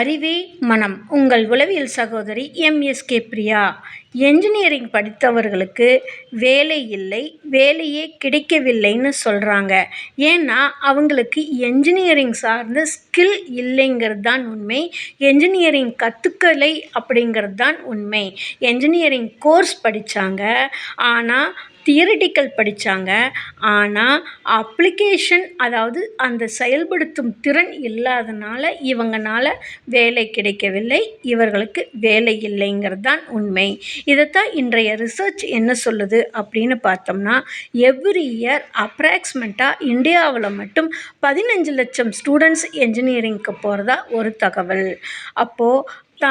அறிவே மனம். உங்கள் உளவியல் சகோதரி எம்எஸ்கே பிரியா. என்ஜினியரிங் படித்தவர்களுக்கு வேலை இல்லை வேலையே கிடைக்கவில்லைன்னு சொல்கிறாங்க ஏன்னா அவங்களுக்கு என்ஜினியரிங் சார்ந்த ஸ்கில் இல்லைங்கிறது தான் உண்மை. என்ஜினியரிங் கற்றுக்கலை அப்படிங்கிறது தான் உண்மை. என்ஜினியரிங் கோர்ஸ் படித்தாங்க ஆனால் தியரிட்டிக்கல் படித்தாங்க ஆனால் அப்ளிகேஷன் அதாவது அந்த செயல்படுத்தும் திறன் இல்லாதனால இவங்கனால வேலை கிடைக்கவில்லை இவர்களுக்கு வேலை இல்லைங்கிறது தான் உண்மை. இதைத்தான் இன்றைய ரிசர்ச் என்ன சொல்லுது அப்படின்னு பார்த்தோம்னா எவ்ரி இயர் அப்ராக்சிமேட்டாக இந்தியாவில் மட்டும் பதினஞ்சு லட்சம் ஸ்டூடெண்ட்ஸ் என்ஜினியரிங்க்கு போகிறதா ஒரு தகவல். அப்போது த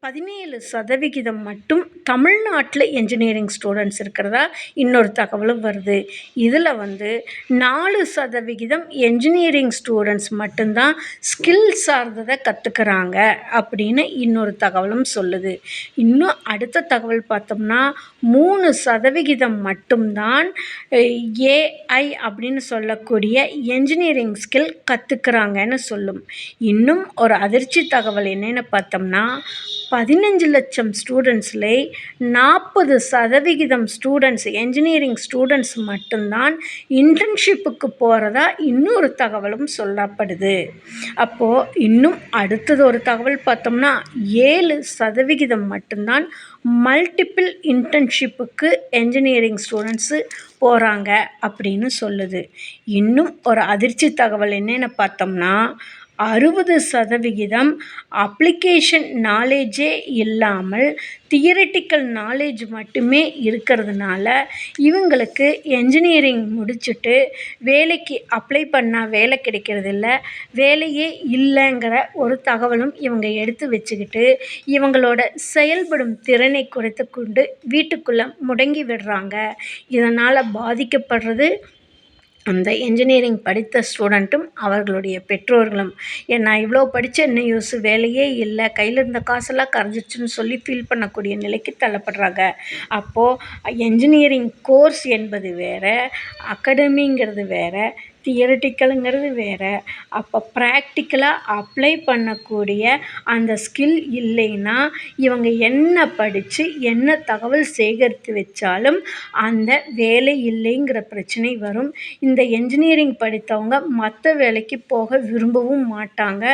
பதினேழு சதவிகிதம் மட்டும் தமிழ்நாட்டில் என்ஜினியரிங் ஸ்டூடெண்ட்ஸ் இருக்கிறதா? இன்னொரு தகவலும் வருது. இதில் வந்து நாலு சதவிகிதம் என்ஜினியரிங் ஸ்டூடெண்ட்ஸ் மட்டும்தான் ஸ்கில் சார்ந்ததை கற்றுக்கிறாங்க அப்படின்னு இன்னொரு தகவலும் சொல்லுது. இன்னும் அடுத்த தகவல் பார்த்தோம்னா மூணு சதவிகிதம் மட்டும்தான் ஏஐ அப்படின்னு சொல்லக்கூடிய என்ஜினியரிங் ஸ்கில் கற்றுக்கிறாங்கன்னு சொல்லும். இன்னும் ஒரு அதிர்ச்சி தகவல் என்னென்னு பார்த்தோம்னா பதினஞ்சு லட்சம் ஸ்டூடெண்ட்ஸில் நாற்பது சதவிகிதம் ஸ்டூடெண்ட்ஸ் என்ஜினியரிங் ஸ்டூடெண்ட்ஸ் மட்டும்தான் இன்டர்ன்ஷிப்புக்கு போகிறதா இன்னொரு தகவலும் சொல்லப்படுது. அப்போது இன்னும் அடுத்தது ஒரு தகவல் பார்த்தோம்னா ஏழு சதவிகிதம் மட்டும்தான் மல்டிப்பிள் இன்டர்ன்ஷிப்புக்கு என்ஜினியரிங் ஸ்டூடெண்ட்ஸு போகிறாங்க அப்படின்னு சொல்லுது. இன்னும் ஒரு அதிர்ச்சி தகவல் என்னென்னு பார்த்தோம்னா அறுபது சதவிகிதம் அப்ளிகேஷன் நாலேஜே இல்லாமல் தியரிட்டிக்கல் நாலேஜ் மட்டுமே இருக்கிறதுனால இவங்களுக்கு என்ஜினியரிங் முடிச்சுட்டு வேலைக்கு அப்ளை பண்ணால் வேலை கிடைக்கிறதில்ல வேலையே இல்லைங்கிற ஒரு தகவலும் இவங்க எடுத்து வச்சுக்கிட்டு இவங்களோட செயல்படும் திறனை குறைத்து கொண்டு வீட்டுக்குள்ளே முடங்கி விடுறாங்க. இதனால் பாதிக்கப்படுறது அந்த என்ஜினியரிங் படித்த ஸ்டூடெண்ட்டும் அவர்களுடைய பெற்றோர்களும் நான் இவ்வளோ படித்த என்ன யூஸ் வேலையே இல்லை. கையில் இருந்த காசெல்லாம் கரைஞ்சிருச்சுன்னு சொல்லி ஃபீல் பண்ணக்கூடிய நிலைக்கு தள்ளப்படுறாங்க. அப்போது என்ஜினியரிங் கோர்ஸ் என்பது வேறு அகாடமிங்கிறது வேறு தியரிட்டிக்கலுங்கிறது வேறு. அப்போ ப்ராக்டிக்கலாக அப்ளை பண்ணக்கூடிய அந்த ஸ்கில் இல்லைன்னா இவங்க என்ன படித்து என்ன தகவல் சேகரித்து வச்சாலும் அந்த வேலை இல்லைங்கிற பிரச்சனை வரும். இந்த என்ஜினியரிங் படித்தவங்க மற்ற வேலைக்கு போக விரும்பவும் மாட்டாங்க.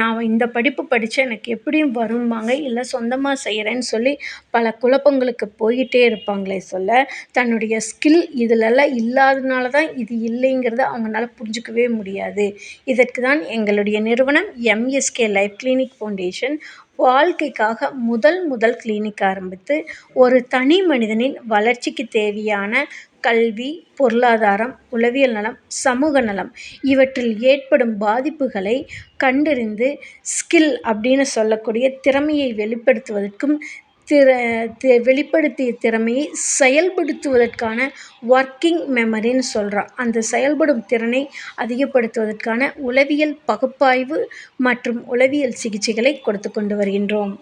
நான் இந்த படிப்பு படித்தா எனக்கு எப்படியும் வரும்பாங்க. இல்லை சொந்தமாக செய்கிறேன்னு சொல்லி பல குழப்பங்களுக்கு போய்கிட்டே இருப்பாங்களே சொல்ல தன்னுடைய ஸ்கில் இதிலெல்லாம் இல்லாதனால தான் இது இல்லைங்கிறத நம்மளால் புரிஞ்சுக்கவே முடியாது. இதற்கு தான் எங்களுடைய நிறுவனம் எம்எஸ்கே லைஃப் கிளினிக் ஃபவுண்டேஷன் வாழ்க்கைக்காக முதல் முதல் கிளினிக் ஆரம்பித்து ஒரு தனி மனிதனின் வளர்ச்சிக்கு தேவையான கல்வி பொருளாதாரம் உளவியல் நலம் சமூக நலம் இவற்றில் ஏற்படும் பாதிப்புகளை கண்டறிந்து ஸ்கில் அப்படின்னு சொல்லக்கூடிய திறமையை வெளிப்படுத்துவதற்கும் திற தி வெளிப்படுத்திய திறமையை செயல்படுத்துவதற்கான ஒர்க்கிங் மெமரின்னு சொல்கிறோம் அந்த செயல்படும் திறனை அதிகப்படுத்துவதற்கான உளவியல் பகுப்பாய்வு மற்றும் உளவியல் சிகிச்சைகளை கொடுத்து கொண்டு வருகின்றோம்.